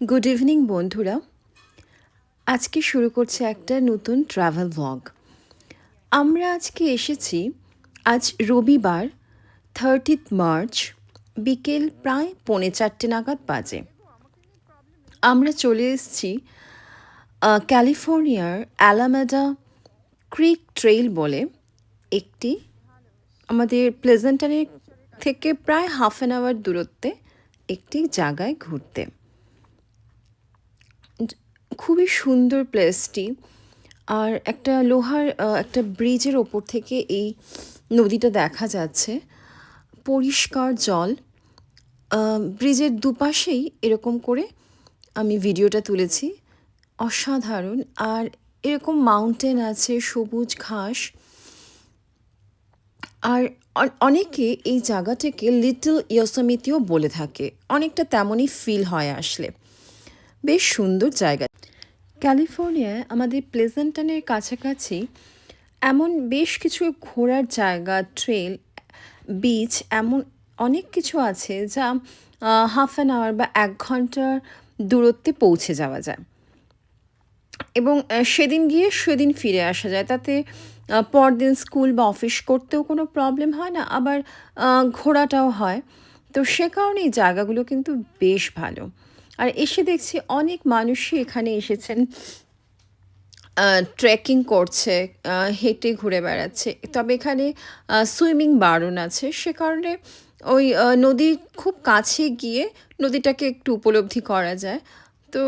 Good evening বন্ধুরা। আজকে শুরু করছে একটা নতুন ট্রাভেল ভ্লগ আমরা আজকে এসেছি আজ রবিবার থার্টিথ মার্চ বিকেল প্রায় পৌনে চারটে নাগাদ বাজে। আমরা চলে এসেছি ক্যালিফোর্নিয়ার অ্যালামেডা ক্রিক ট্রেইল বলে একটি আমাদের প্লেজেন্টারের থেকে প্রায় হাফ অ্যান আওয়ার দূরত্বে একটি জায়গায় ঘুরতে। খুবই সুন্দর প্লেসটি আর একটা লোহার একটা ব্রিজের ওপর থেকে এই নদীটা দেখা যাচ্ছে। পরিষ্কার জল। ব্রিজের দুপাশেই এরকম করে আমি ভিডিওটা তুলেছি। অসাধারণ। আর এরকম মাউন্টেন আছে, সবুজ ঘাস। আর অনেকে এই জায়গাটাকে লিটল ইয়োসমিতিও বলে থাকে। অনেকটা তেমনই ফিল হয় আসলে। বেশ সুন্দর জায়গা। ক্যালিফোর্নিয়ায় আমাদের প্লেজেন্টনের কাছাকাছি এমন বেশ কিছু ঘোরার জায়গা, ট্রেল, বিচ, এমন অনেক কিছু আছে যা হাফ অ্যান আওয়ার বা এক ঘণ্টার দূরত্বে পৌঁছে যাওয়া যায়। এবং সেদিন গিয়ে সেদিন ফিরে আসা যায়। তাতে পরদিন স্কুল বা অফিস করতেও কোনো প্রবলেম হয় না, আবার ঘোরাটাও হয়। তো সে কারণে এই জায়গাগুলো কিন্তু বেশ ভালো। আর এসে দেখছি অনেক মানুষই এখানে এসেছেন ট্রেকিং করছে হেঁটে ঘুরে বেড়াচ্ছে। তবে এখানে সুইমিং বারণ আছে। সে কারণে ওই নদীর খুব কাছে গিয়ে নদীটাকে একটু উপলব্ধি করা যায়। তো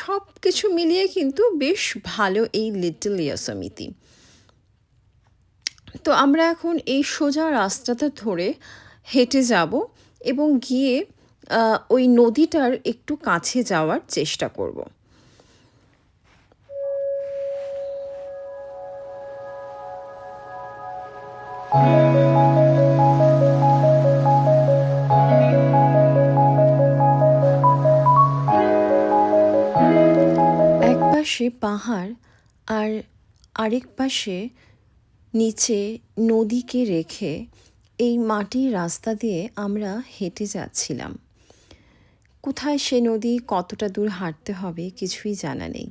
সব কিছু মিলিয়ে কিন্তু বেশ ভালো এই লিটল ইয়াসমিতি। তো আমরা এখন এই সোজা রাস্তাটা ধরে হেঁটে যাব এবং গিয়ে ওই নদীটার একটু কাছে যাওয়ার চেষ্টা করব। এক পাশে পাহাড় আর আরেক পাশে নিচে নদীকে রেখে এই মাটির রাস্তা দিয়ে আমরা হেঁটে যাচ্ছিলাম। কোথায় সে নদী কতটা দূর হাঁটতে হবে কিছুই জানা নেই।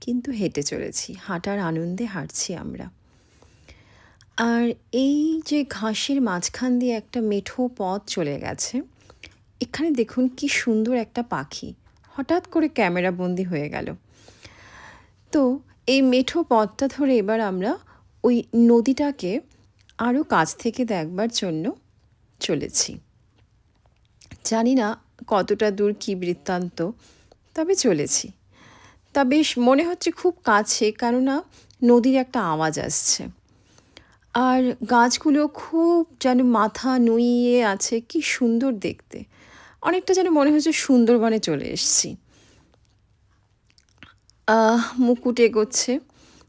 কিন্তু হেঁটে চলেছি, হাঁটার আনন্দে হাঁটছি আমরা। আর এই যে ঘাসের মাঝখান দিয়ে একটা মেঠো পথ চলে গেছে, এখানে দেখুন কি সুন্দর একটা পাখি। হঠাৎ করে ক্যামেরা বন্দি হয়ে গেল। তো এই মেঠো পথটা ধরে এবার আমরা ওই নদীটাকে আরও কাছ থেকে দেখবার জন্য চলেছি। জানি না কতটা দূর কী বৃত্তান্ত, তবে চলেছি। তা বেশ মনে হচ্ছে খুব কাছে, কেননা নদীর একটা আওয়াজ আসছে। আর গাছগুলো খুব যেন মাথা নুইয়ে আছে, কি সুন্দর দেখতে। অনেকটা যেন মনে হচ্ছে সুন্দরবনে চলে এসেছি। মুকুট এগোচ্ছে,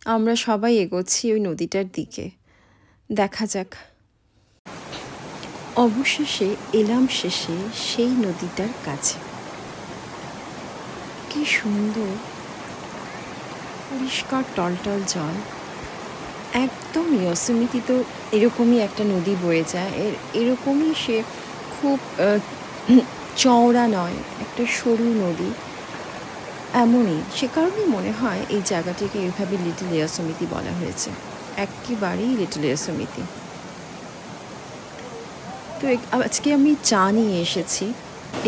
আমরা সবাই এগোচ্ছি ওই নদীটার দিকে। দেখা যাক। অবশেষে এলাম শেষে সেই নদীটার কাছে। কি সুন্দর পরিষ্কার টলটল জল। একদম ইয়সমিতি তো এরকমই একটা নদী বয়ে যায়। এর, এরকমই সে খুব চওড়া নয়, একটা সরু নদী। এমনই, সে কারণেই মনে হয় এই জায়গাটিকে এইভাবে লিটল এয়ার সমিতি বলা হয়েছে। একেবারেই লিটল এয়ার সমিতি তো আজকে আমি চা নিয়ে এসেছি।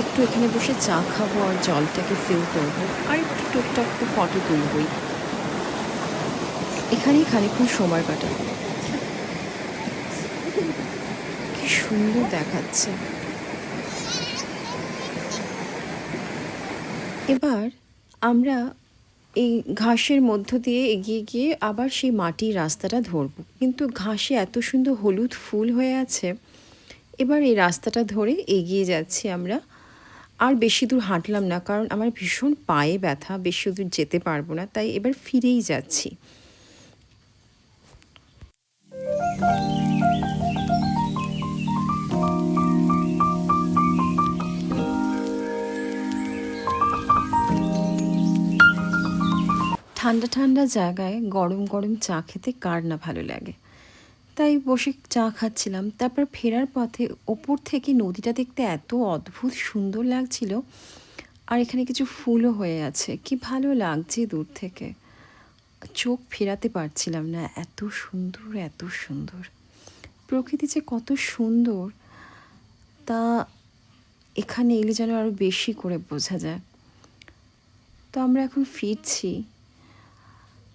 একটু এখানে বসে চা খাব আর জলটাকে ফিল করব। আর একটু টুকটাক তো ফটো তুলবই। এখানেই খানিকক্ষণ সময় কাটাবো। কি সুন্দর দেখাচ্ছে। এবার আমরা এই ঘাসের মধ্য দিয়ে এগিয়ে গিয়ে আবার সেই মাটির রাস্তাটা ধরবো। কিন্তু ঘাসে এত সুন্দর হলুদ ফুল হয়ে আছে এবার এই রাস্তাটা ধরে এগিয়ে যাচ্ছি আমরা। আর বেশি দূর হাঁটলাম না, কারণ আমার ভীষণ পায়ে ব্যথা, বেশি দূর যেতে পারব না, তাই এবার ফিরেই যাচ্ছি। ঠান্ডা ঠান্ডা জায়গায় গরম গরম চা খেতে কার না ভালো লাগে? তাই বসে চা খাচ্ছিলাম। তারপর ফেরার পথে ওপর থেকে নদীটা দেখতে এত অদ্ভুত সুন্দর লাগছিল আর এখানে কিছু ফুলও হয়ে আছে। কি ভালো লাগছে দূর থেকে। চোখ ফেরাতে পারছিলাম না, এত সুন্দর এত সুন্দর। প্রকৃতি যে কত সুন্দর, তা এখানে এলে যেন আরও বেশি করে বোঝা যায়। তো আমরা এখন ফিরছি।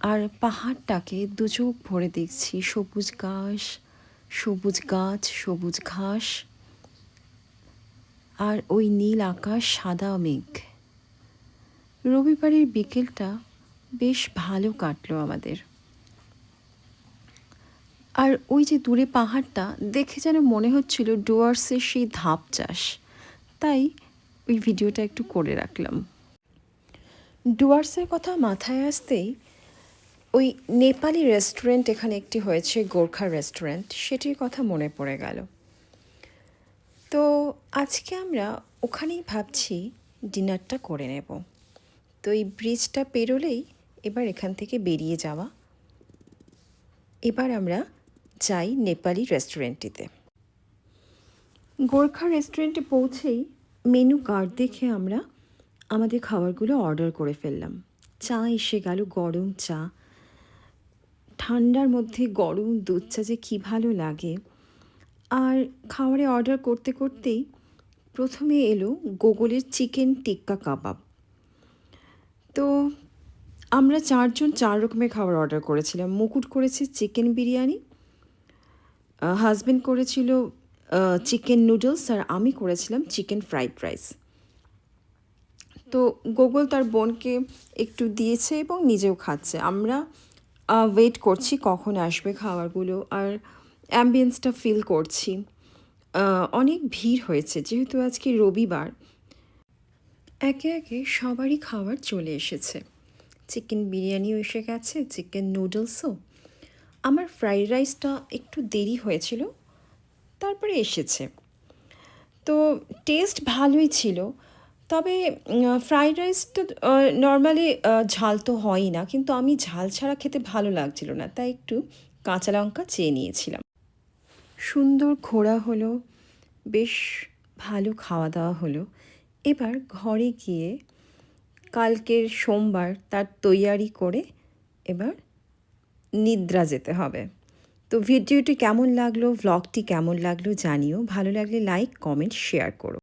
আর পাহাড়টাকে দু চোখ ভরে দেখছি। সবুজ ঘাস, সবুজ গাছ, সবুজ ঘাস আর ওই নীল আকাশ, সাদা মেঘ। রবিবারের বিকেলটা বেশ ভালো কাটলো আমাদের। আর ওই যে দূরে পাহাড়টা, দেখে যেন মনে হচ্ছিল ডুয়ার্সের সেই ধাপ চাষ। তাই ওই ভিডিওটা একটু করে রাখলাম। ডুয়ার্সের কথা মাথায় আসতেই ওই নেপালি রেস্টুরেন্ট এখানে একটি হয়েছে, গোর্খা রেস্টুরেন্ট। সেটির কথা মনে পড়ে গেল। তো আজকে আমরা ওখানেই ভাবছি ডিনারটা করে নেব। তো এই ব্রিজটা পেরোলেই এবার এখান থেকে বেরিয়ে যাওয়া। এবার আমরা যাই নেপালি রেস্টুরেন্টটিতে। গোর্খা রেস্টুরেন্টে পৌঁছেই মেনু কার্ড দেখে আমরা আমাদের খাবারগুলো অর্ডার করে ফেললাম। চা এসে গেল, গরম চা। ঠান্ডার মধ্যে গরম দুধ চা যে কী ভালো লাগে। আর খাবারে অর্ডার করতে করতেই প্রথমে এলো গোগলের চিকেন টিক্কা কাবাব। তো আমরা চারজন চার রকমের খাবার অর্ডার করেছিলাম। মুকুট করেছে চিকেন বিরিয়ানি হাজব্যান্ড করেছিল চিকেন নুডলস আর আমি করেছিলাম চিকেন ফ্রাইড রাইস তো গোগল তার বোনকে একটু দিয়েছে এবং নিজেও খাচ্ছে। আমরা ওয়েট করছি কখন আসবে খাবারগুলো আর অ্যাম্বিয়েন্সটা ফিল করছি। অনেক ভিড় হয়েছে, যেহেতু আজকে রবিবার। একে একে সবারই খাবার চলে এসেছে। চিকেন বিরিয়ানিও এসে গেছে চিকেন নুডলসও আমার ফ্রাইড রাইসটা একটু দেরি হয়েছিল, তারপরে এসেছে। তো টেস্ট ভালোই ছিল তবে ফ্রাইড রাইসটা নর্মালি ঝাল তো হয়ই না। কিন্তু আমি ঝাল ছাড়া খেতে ভালো লাগছিল না, তাই একটু কাঁচা লঙ্কা চেয়ে নিয়েছিলাম। সুন্দর ঘোরা হলো, বেশ ভালো খাওয়া দাওয়া হলো। এবার ঘরে গিয়ে কালকের সোমবার তার তৈয়ারি করে এবার নিদ্রা যেতে হবে। তো ভিডিওটি কেমন লাগল ভ্লগটি কেমন লাগল জানিও। ভালো লাগলে লাইক কমেন্ট শেয়ার করো।